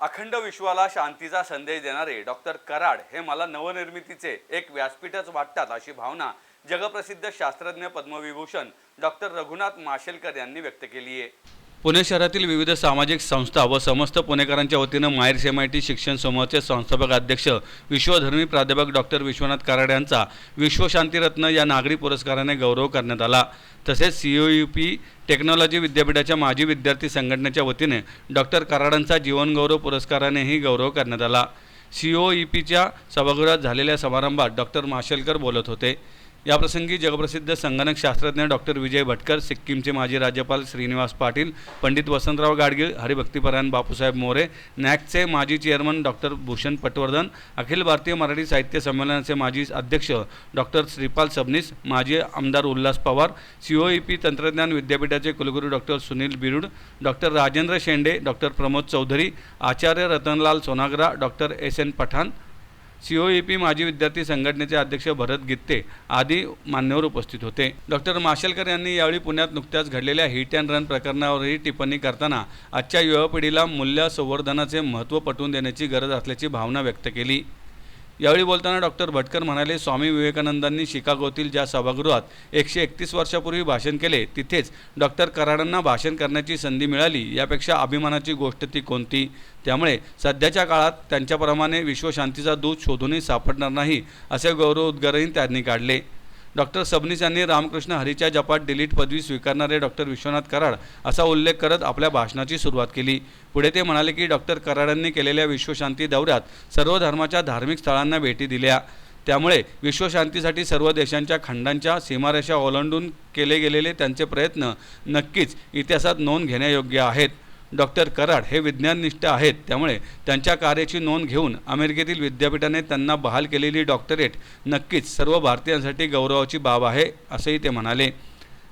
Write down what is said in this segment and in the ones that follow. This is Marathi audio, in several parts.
अखंड विश्वाला शांतीचा संदेश देणारे डॉक्टर कराड हे मला नवनिर्मितीचे एक व्यासपीठच वाटतात अशी भावना जगप्रसिद्ध शास्त्रज्ञ पद्मविभूषण डॉक्टर रघुनाथ माशेलकर यांनी व्यक्त केली आहे पुणे शहरातील विविध सामाजिक संस्था व समस्त पुणेकरांच्या वतीनं माहेर टी शिक्षण समूहाचे संस्थापक अध्यक्ष विश्वधर्मी प्राध्यापक डॉक्टर विश्वनाथ कराड यांचा विश्वशांतीरत्न या नागरी पुरस्काराने गौरव करण्यात आला. तसेच C O U P technology विद्यापीठाच्या माजी विद्यार्थी संघटनेच्या वतीने डॉक्टर कराडांचा जीवनगौरव पुरस्कारानेही गौरव करण्यात आला. सी ओ ई पीच्या सभागृहात झालेल्या समारंभात डॉक्टर माशेलकर बोलत होते. याप्रसंगी जगप्रसिद्ध संगणक शास्त्रज्ञ डॉक्टर विजय भटकर सिक्कीमचे माजी राज्यपाल श्रीनिवास पाटील पंडित वसंतराव गाडगीळ हरिभक्तीपरायण बापूसाहेब मोरे नॅकचे माजी चेअरमन डॉक्टर भूषण पटवर्धन अखिल भारतीय मराठी साहित्य संमेलनाचे माजी अध्यक्ष डॉक्टर श्रीपाल सबनीस माजी आमदार उल्हास पवार सीओईपी तंत्रज्ञान विद्यापीठाचे कुलगुरू doctor Sunil Birud doctor Rajendra Shende doctor Pramod Chaudhari आचार्य Ratanlal Sonagara doctor S N Pathan C O E P माजी विद्यार्थी संघटनेचे अध्यक्ष भरत गित्ते आदी मान्यवर उपस्थित होते. डॉक्टर माशेलकर यांनी यावेळी पुण्यात नुकत्याच घडलेल्या हिट अँड रन प्रकरणावरही टिप्पणी करताना आजच्या युवा पिढीला मूल्य संवर्धनाचे महत्त्व पटवून देण्याची गरज असल्याची भावना व्यक्त केली. यावेळी बोलताना डॉक्टर भटकर म्हणाले स्वामी विवेकानंदांनी शिकागोतील ज्या सभागृहात एकशे एकतीस वर्षापूर्वी भाषण केले तिथेच डॉक्टर कराडांना भाषण करण्याची संधी मिळाली. यापेक्षा अभिमानाची गोष्ट ती कोणती? त्यामुळे सध्याच्या काळात त्यांच्याप्रमाणे विश्वशांतीचा दूत शोधूनही सापडणार नाही असे गौरव उद्गारही त्यांनी काढले. डॉक्टर सबनीस यांनी रामकृष्ण हरीच्या जपात डिलीट पदवी स्वीकारणारे डॉक्टर विश्वनाथ कराड असा उल्लेख करत आपल्या भाषणाची सुरुवात केली. पुढे ते म्हणाले की डॉक्टर कराडांनी केलेल्या विश्वशांती दौऱ्यात सर्व धर्माच्या धार्मिक स्थळांना भेटी दिल्या. त्यामुळे विश्वशांतीसाठी सर्व देशांच्या खंडांच्या सीमारेषा ओलांडून केले गेलेले त्यांचे प्रयत्न नक्कीच इतिहासात नोंद घेण्यायोग्य आहेत. डॉक्टर कराड हे विज्ञाननिष्ठ आहेत. त्यामुळे त्यांच्या कार्याची नोंद घेऊन अमेरिकेतील विद्यापीठाने त्यांना बहाल केलेली डॉक्टरेट नक्कीच सर्व भारतीयांसाठी गौरवाची बाब आहे असंही ते म्हणाले.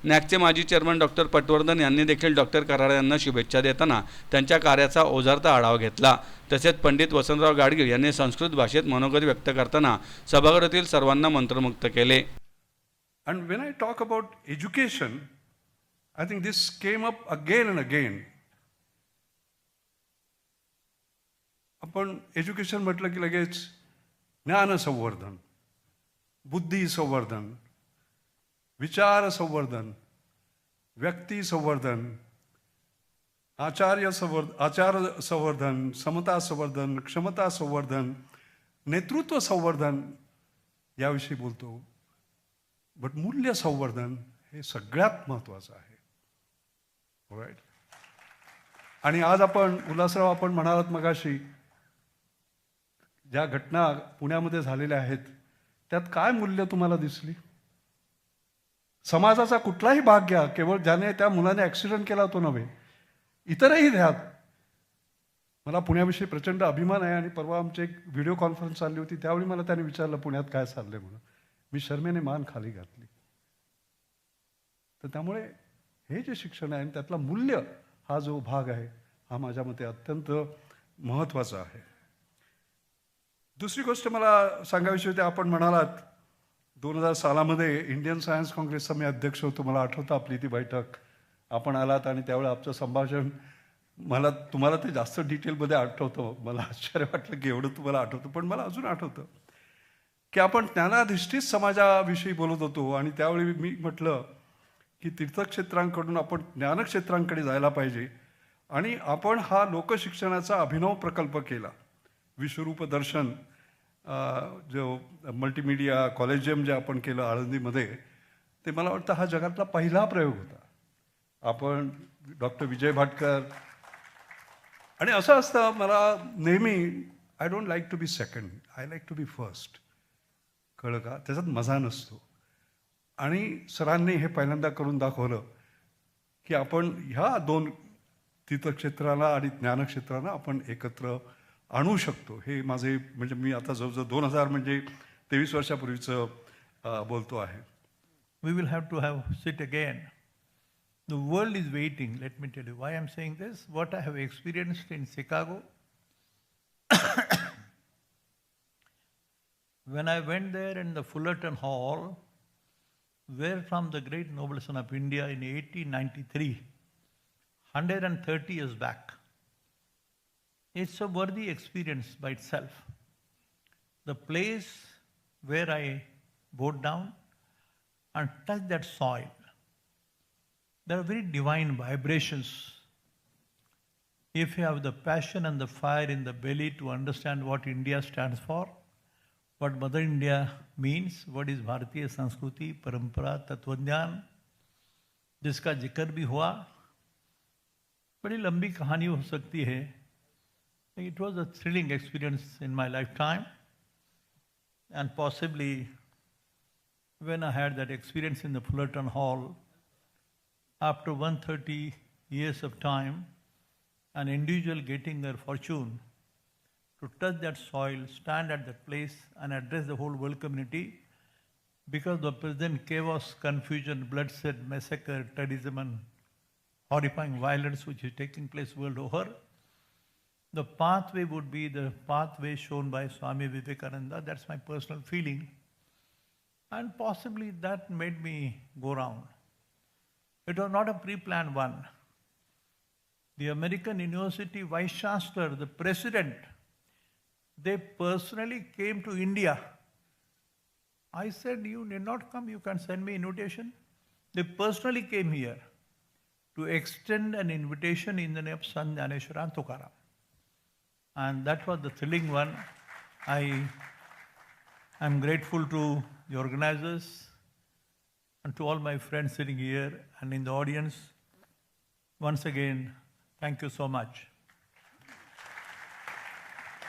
नॅकचे माजी चेअरमन डॉक्टर पटवर्धन यांनी देखील डॉक्टर कराड यांना शुभेच्छा देताना त्यांच्या कार्याचा ओझारता आढावा घेतला. तसेच पंडित वसंतराव गाडगीळ यांनी संस्कृत भाषेत मनोगत व्यक्त करताना सभागृहातील सर्वांना मंत्रमुक्त केले. And when I talk about education I think this came up again and again आपण एज्युकेशन म्हटलं की लगेच ज्ञान संवर्धन बुद्धी संवर्धन विचार संवर्धन व्यक्ती संवर्धन आचार्य संवर्ध आचार संवर्धन समता संवर्धन क्षमता संवर्धन नेतृत्व संवर्धन याविषयी बोलतो. बट मूल्य संवर्धन हे सगळ्यात महत्त्वाचं आहे. राईट आणि आज आपण उल्हासराव आपण म्हणालात मगाशी ज्या घटना पुण्यामध्ये झालेल्या आहेत त्यात काय मूल्य तुम्हाला दिसली? समाजाचा कुठलाही भाग घ्या केवळ ज्याने त्या मुलाने ॲक्सिडेंट केला तो नव्हे. इतरही द्या मला पुण्याविषयी प्रचंड अभिमान आहे आणि परवा आमची एक व्हिडिओ कॉन्फरन्स चालली होती त्यावेळी मला त्याने विचारलं पुण्यात काय चाललंय म्हणून? मी शर्मेने मान खाली घातली. तर त्यामुळे हे जे शिक्षण आहे आणि त्यातला मूल्य हा जो भाग आहे हा माझ्या मते अत्यंत महत्त्वाचा आहे. दुसरी गोष्ट मला सांगावीशी होती. आपण म्हणालात दोन हजार सालामध्ये इंडियन सायन्स काँग्रेसचा मी अध्यक्ष होतो. मला आठवतं आपली ती बैठक. आपण आलात आणि त्यावेळी आमचं संभाषण मला तुम्हाला ते जास्त डिटेलमध्ये आठवतं. मला आश्चर्य वाटलं की एवढं तुम्हाला आठवतं पण मला अजून आठवतं की आपण ज्ञानाधिष्ठित समाजाविषयी बोलत होतो आणि त्यावेळी मी म्हटलं की तीर्थक्षेत्रांकडून आपण ज्ञानक्षेत्रांकडे जायला पाहिजे. आणि आपण हा लोकशिक्षणाचा अभिनव प्रकल्प केला. विश्वरूप दर्शन जो मल्टीमीडिया कॉलेजियम जे आपण केलं आळंदीमध्ये ते मला वाटतं हा जगातला पहिला प्रयोग होता. आपण डॉक्टर विजय भाटकर आणि असं असतं मला नेहमी I don't like to be second I like to be first कळलं का? त्याच्यात मजा नसतो. आणि सरांनी हे पहिल्यांदा करून दाखवलं की आपण ह्या दोन तीर्थक्षेत्राला आणि ज्ञानक्षेत्राला आपण एकत्र आणू शकतो हे माझे म्हणजे मी आता जवळजवळ दोन हजार म्हणजे तेवीस वर्षापूर्वीचं अं, बोलतो आहे we will have to have sit again. The world is waiting. Let me tell you why I'm saying this. What I have experienced in Chicago. when I went there in the Fullerton Hall, where from the great noble son of India in 1893, 130 years back, It's a worthy experience by itself. The place where I bowed down and touched that soil, there are very divine vibrations. If you have the passion and the fire in the belly to understand what India stands for, what Mother India means, what is Bharatiya Sanskruti, Parampara, Tattvajnan, जिसका जिक्र भी हुआ बड़ी लंबी कहानी हो सकती है it was a thrilling experience in my lifetime. And possibly when I had that experience in the Fullerton Hall, after 130 years of time, an individual getting their fortune to touch that soil, stand at that place, and address the whole world community because the present chaos, confusion, bloodshed, massacre, terrorism, and horrifying violence which is taking place world over the pathway would be the pathway shown by Swami Vivekananda. That's my personal feeling. And possibly that made me go round. It was not a pre planned one. The American University Vice Chancellor, the President, they personally came to India. I said, You need not come, you can send me invitation. They personally came here to extend an invitation in the name of Sant Jnaneshwara and Tukaram. And that was the thrilling one. I am grateful to the organizers and to all my friends sitting here and in the audience. Once again, thank you so much.